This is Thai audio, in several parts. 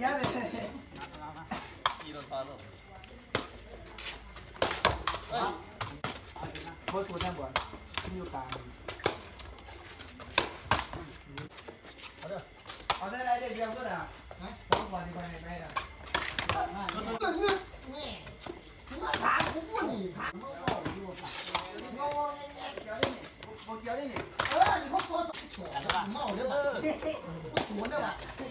สียเลยขี่รถพอลงโคตรสูดแน่บ่ที่อยู่กลางเอาได้ไรเด็กเดียวก็ได้ฮะสองวันที่ไปไหนไปนะมาถามกูพูดนี่ถามโง่แง่เกี่ยวนี่โคเกี่ยวนี่นี่เออนี่เขาตัวสวยเมาเนี่ยแบบสวนเนี่ยแบบเอาเขาต้องสามขวดอะไรเออต่างเลยเสียเท่าไหร่ได้อะอีจบแล้วจบจบบอกให้เขาเล่นก่อนเออจบเฮ้ยตายไปกับใจ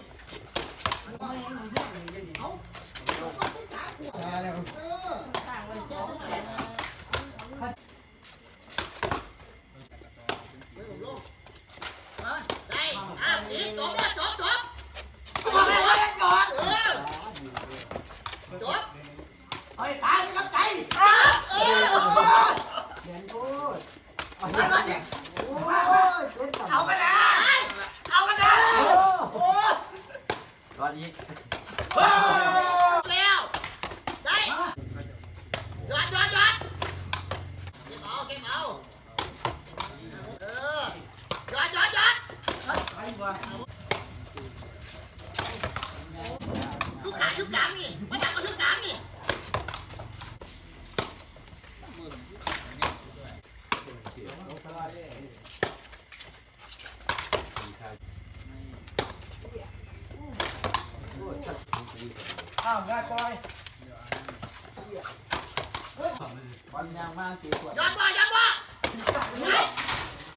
เออเห็นพูดเอาไปเนี่ยโอ้ยเป็นสัตว์เอากันนะเอากันนะ ตอนนี้แล้วได้ยอดยอดยอดเก็บเอาเก็บเอาเออยอดยอดยอดไปบ่ทุกขางทุกกลางนี่มาดักเอาทุกกลางนี่ อ้าวง่ายปล่อยบอลยางมากตีสวยยอดบ่ยอดบ่ไหน